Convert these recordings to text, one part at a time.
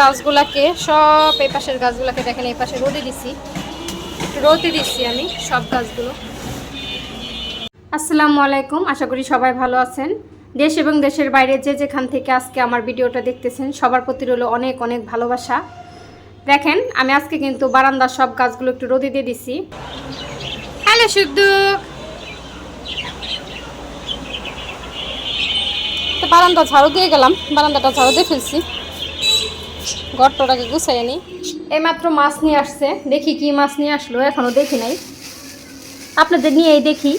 গাছগুলাকে, সব এই পাশের গাছগুলাকে দেখেন, এই পাশে রোদে দিছি। রোদে দিচ্ছি আমি সব গাছগুলো। আসসালামু আলাইকুম, আশা করি সবাই ভালো আছেন। দেশ এবং দেশের বাইরে যে যেখান থেকে আজকে আমার ভিডিওটা দেখতেছেন, সবার প্রতি রইল অনেক অনেক ভালোবাসা। দেখেন, আমি আজকে কিন্তু বারান্দার সব গাছগুলো একটু রোদে দিয়ে দিছি। হ্যালো শুদ্ধ। তো বারান্দা ঝাড়ু দিয়ে গেলাম, বারান্দাটা ঝাড়ু দিয়ে ফেলছি। গর্তটাকে গুছাই নি। এইমাত্র মাছ নিয়ে আসছে। দেখি কি মাছ নিয়ে আসলো, এখনও দেখি নাই। আপনাদের নিয়েই দেখি।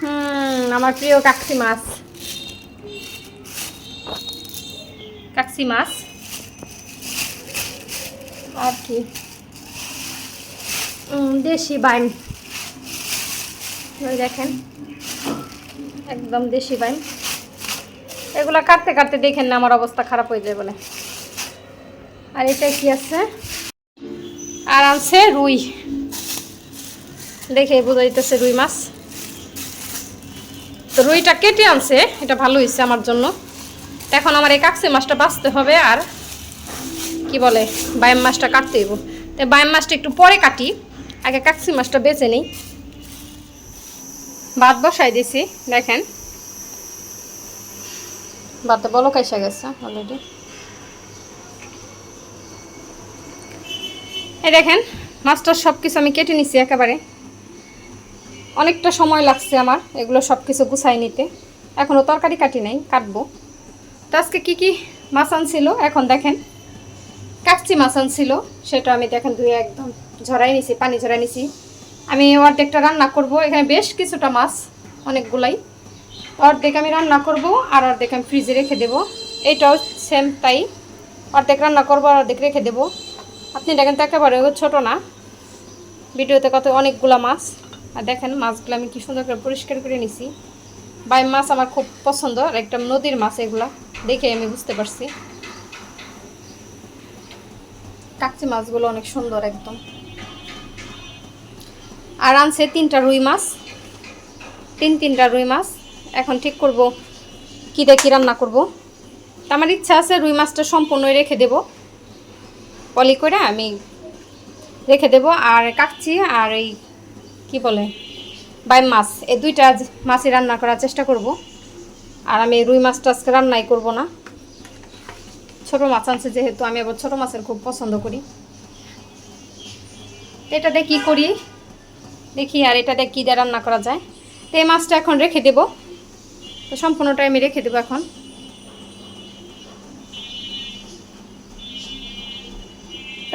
হুম, আমার প্রিয় কাকসি মাছ। কাকসি মাছ। আর কি? দেশি বাইন দেখেন। একদম দেশি বাইন এগুলা কাটতে কাটতে দেখেন না, আমার অবস্থা খারাপ হয়ে যায় বলে। আর এটা কি আছে? আর আনছে রুই। দেখে বোঝা যাইতেছে রুই মাছ। তো রুইটা কেটে আনছে, এটা ভালো হয়েছে আমার জন্য। এখন আমার এই কাকসি মাছটা বাঁচতে হবে আর কি বলে, বায়াম মাছটা কাটতে হইব। তো বায়াম মাছটা একটু পরে কাটি, আগে কাকসি মাছটা বেছে নিই। ভাত বসাই দিছি, দেখেন। ভাতে বলো এসে গেছে অলরেডি এই দেখেন মাছটার সব কিছু আমি কেটে নিছি একেবারে। অনেকটা সময় লাগছে আমার এগুলো সব কিছু গুছাই নিতে। এখনও তরকারি কাটি নাই, কাটবো। তো আজকে কী কী মাছ আনছিল? এখন দেখেন কাকচি মাছ আনছিল, সেটা আমি দেখেন ধুয়ে একদম ঝরাই নিছি, পানি ঝরাই নিছি। আমি অর্ধেকটা রান্না করব, এখানে বেশ কিছুটা মাছ, অনেকগুলাই। অর্ধেক আমি রান্না করব আর অর্ধেক আমি ফ্রিজে রেখে দেবো। এইটাও সেম তাই। অর্ধেক রান্না করব আর অর্ধেক রেখে দেবো। আপনি দেখেন তো একেবারে ছোটো না। ভিডিওতে কত অনেকগুলা মাছ। আর দেখেন মাছগুলো আমি কি সুন্দর করে পরিষ্কার করে নিছি। বাই, মাছ আমার খুব পছন্দ। আর একটা নদীর মাছ এগুলা। দেখে আমি বুঝতে পারছি। কাকচি মাছগুলো অনেক সুন্দর একদম। আর আনছে তিনটা রুই মাছ। তিন তিনটা রুই মাছ। এখন ঠিক করব। কী দিয়ে কী রান্না করব? তা আমার ইচ্ছা আছে রুই মাছটা সম্পূর্ণই রেখে দেব। পলি করে আমি রেখে দেব। আর কাকচি আর এই কি বলে বাই মাছ, এই দুইটা মাছই রান্না করার চেষ্টা করব। আর আমি রুই মাছটা আজকে রান্নাই করব না। ছোটো মাছ আনছে যেহেতু, আমি আবার ছোটো মাছের খুব পছন্দ করি। এটা দিয়ে কী করি? দেখি আর এটা দিয়ে কী দিয়ে রান্না করা যায়। তো এই মাছটা এখন রেখে দেব। তো সম্পূর্ণটাই আমি রেখে দেবো এখন।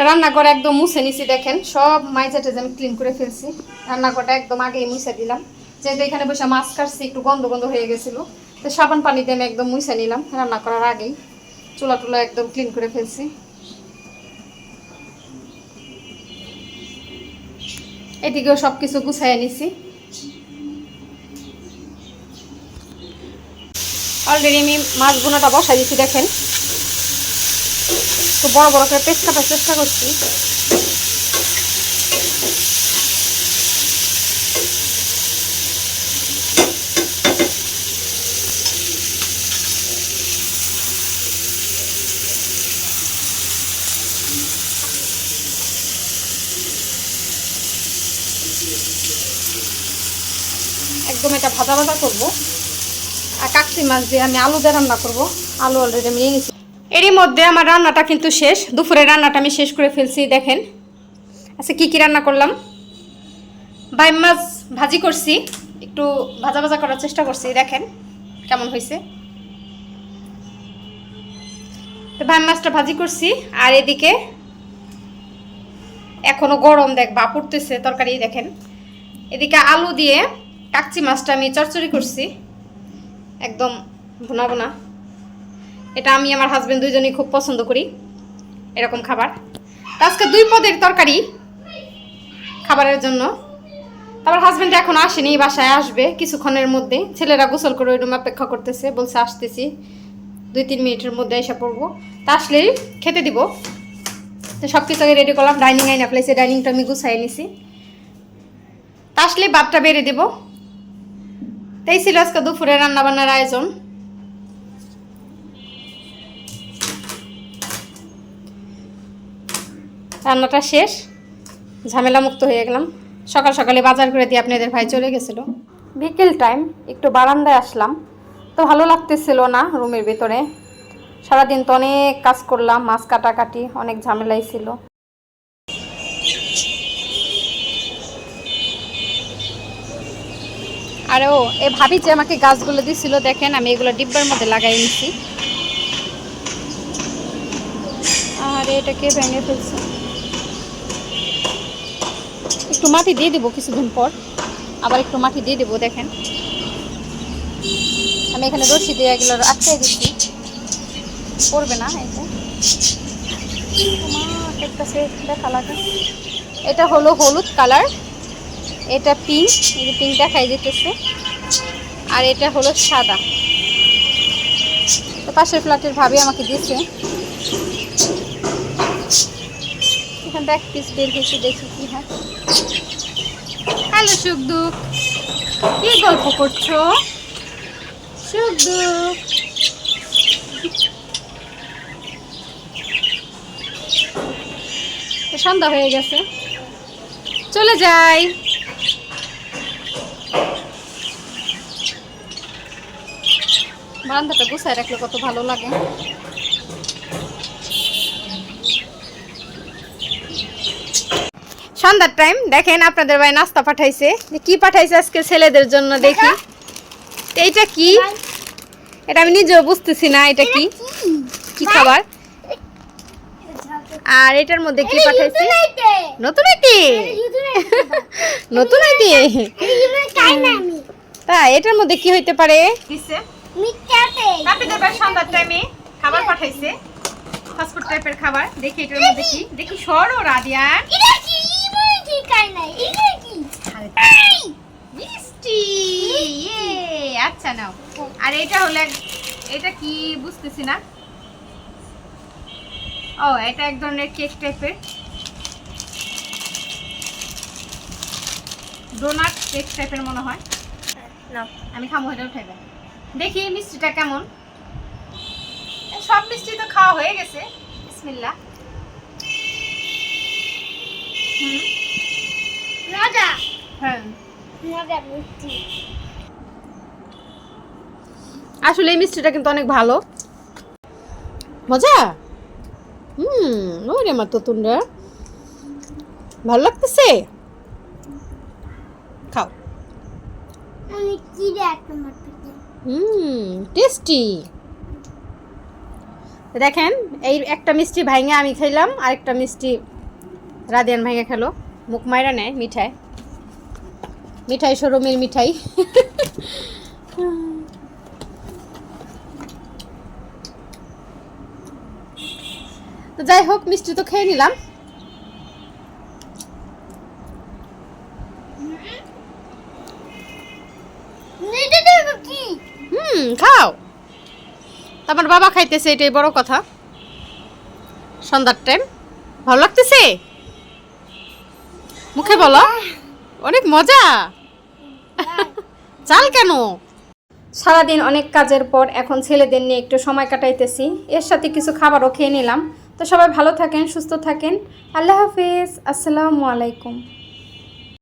রান্নাঘর একদম মুছে নিছি, দেখেন। সব মাইজাটা আমি ক্লিন করে ফেলছি। রান্নাঘরটা একদম আগেই মুছে দিলাম। যেহেতু এখানে বসে মাছ কাটছি, একটু গন্ধ গন্ধ হয়ে গেছিল। তো সাবান পানি দিয়ে আমি একদম মুছে নিলাম রান্না করার আগেই। চুলা টুলা একদম ক্লিন করে ফেলছি। এদিকেও সব কিছু গুছাইয়া নিছি। অলরেডি আমি মাছ বোনাটা বসাই দিছি, দেখেন। তো বড় বড় করে পেস্ট কাটার চেষ্টা করছি। একদম এটা ভাজা ভাজা করব। কাকসি মাছ দিয়ে আমি আলু দিয়ে রান্না করব। আলু অলরেডি আমি নিয়ে এরই মধ্যে আমার রান্নাটা কিন্তু শেষ। দুপুরের রান্নাটা আমি শেষ করে ফেলছি, দেখেন। আচ্ছা কী কী রান্না করলাম? বাই মাছ ভাজি করছি। একটু ভাজা ভাজা করার চেষ্টা করছি, দেখেন কেমন হয়েছে। তো ভাই মাছটা ভাজি করছি, আর এদিকে এখনও গরম, দেখ বা পড়তেছে তরকারি, দেখেন। এদিকে আলু দিয়ে কাকচি মাছটা আমি চরচড়ি করছি। একদম ভুনা ভুনা। এটা আমি আমার হাজবেন্ড দুইজনই খুব পছন্দ করি, এরকম খাবার। আজকে দুই পদের তরকারি খাবারের জন্য। তারপর হাজবেন্ড এখন আসেনি বাসায় আসবে কিছুক্ষণের মধ্যে। ছেলেরা গোসল করে ওই রুম অপেক্ষা করতেছে, বলছে আসতেছি। দুই, তিন মিনিটের মধ্যে এসে পড়ব। তা আসলেই খেতে দিব। তো সব কিছু আগে রেডি করলাম ডাইনিং আইনা প্লেসে ডাইনিংটা আমি গুছাই নিছি। তা আসলে ভাতটা বেড়ে দেবো। তাই ছিল আজকে দুপুরে রান্না বান্নার আয়োজন। রান্নাটা শেষ ঝামেলা মুক্ত হয়ে গেলাম। সকাল সকালে বাজার করে দিয়ে আপনাদের ভাই চলে গেছিল। বিকেল টাইম, একটু বারান্দায় আসলাম। তো ভালো লাগতেছিল না রুমের ভিতরে। সারাদিন তো অনেক কাজ করলাম, মাছ কাটাকাটি, অনেক ঝামেলাই ছিল। আর ও, এ ভাবি যে আমাকে গাছগুলো দিছিল, দেখেন আমি এগুলো ডিব্বার মধ্যে লাগাই নিছি। আর এটাকে ভেঙে ফেলছে? একটু মাটি দিয়ে দেবো কিছুদিন পর। আবার একটু মাটি দিয়ে দেবো, দেখেন। আমি এখানে রশি দিয়ে এগুলো আটকে দিচ্ছি পড়বে না তোমার একটা দেখা লাগে। এটা হলো হলুদ কালার। এটা পিঙ্ক এই যে পিঙ্ক দেখাই যেতেছে আর এটা হলো সাদা। তো পাশের ফ্ল্যাটের ভাবি আমাকে দিয়েছে এখান এক পিস বের হয়েছে, দেখি কি হয়। হ্যালো সুখদুখ কি গল্প করছ? তো সন্ধ্যা হয়ে গেছে। চলে যাই। বারান্দাটা গুছায় রাখলে কত ভালো লাগে। সন্ধ্যার টাইম দেখেন আপনাদের ভাই নাস্তা পাঠাইছে। যে কি পাঠাইছে আজকে ছেলেদের জন্য দেখি। তো এইটা কি? এটা আমি নিজেও বুঝতেছি না এটা কি? কি? খাবার? আর এটার মধ্যে কি পাঠাইছে? নতুন আইটি নতুন আইটি তা এটার মধ্যে কি হইতে পারে? আপনাদের ভাই সন্ধ্যার টাইমে খাবার পাঠাইছে। ফাস্টফুড টাইপের খাবার। দেখি এটার মধ্যে কি? দেখি সরো রাদিয়ান মিষ্টি! ইয়ে আচ্ছা নাও। আর এটা হলো এটা কি বুঝতেছি না। ও এটা এক ধরনের কেক টাইপের ডোনাট কেক টাইপের মনে হয়। আমি খামো এটা উঠাইবে দেখি মিষ্টিটা কেমন। সব মিষ্টি তো খাওয়া হয়ে গেছে। বিসমিল্লাহ। হুম। হ্যাঁ। আসলে এই মিষ্টিটা কিন্তু অনেক ভালো। মজা? হুম ওরে আমার তো তোমরা ভালো লাগতেছে? খাও। হুম টেস্টি দেখেন, এই একটা মিষ্টি ভাইঙে আমি খাইলাম আর একটা মিষ্টি রাদিয়ান ভাইঙে খেলো। মুখ মাইরা নেয়, মিঠাই। মিঠাই সরমির মিঠাই। তো যাই হোক, মিষ্টি তো খেয়ে নিলাম। হুম, খাও। আমার বাবা খাইতেছে, এটাই বড় কথা। সন্ধ্যার টাইম ভালো লাগতেছে? মুখে বলো। অনেক মজা। চাল কেন? সারাদিন অনেক কাজের পর এখন ছেলেদের নিয়ে একটু সময় কাটাইতেছি। এর সাথে কিছু খাবারও খেয়ে নিলাম। তো সবাই ভালো থাকেন, সুস্থ থাকেন। আল্লাহ হাফিজ। আসসালামু আলাইকুম।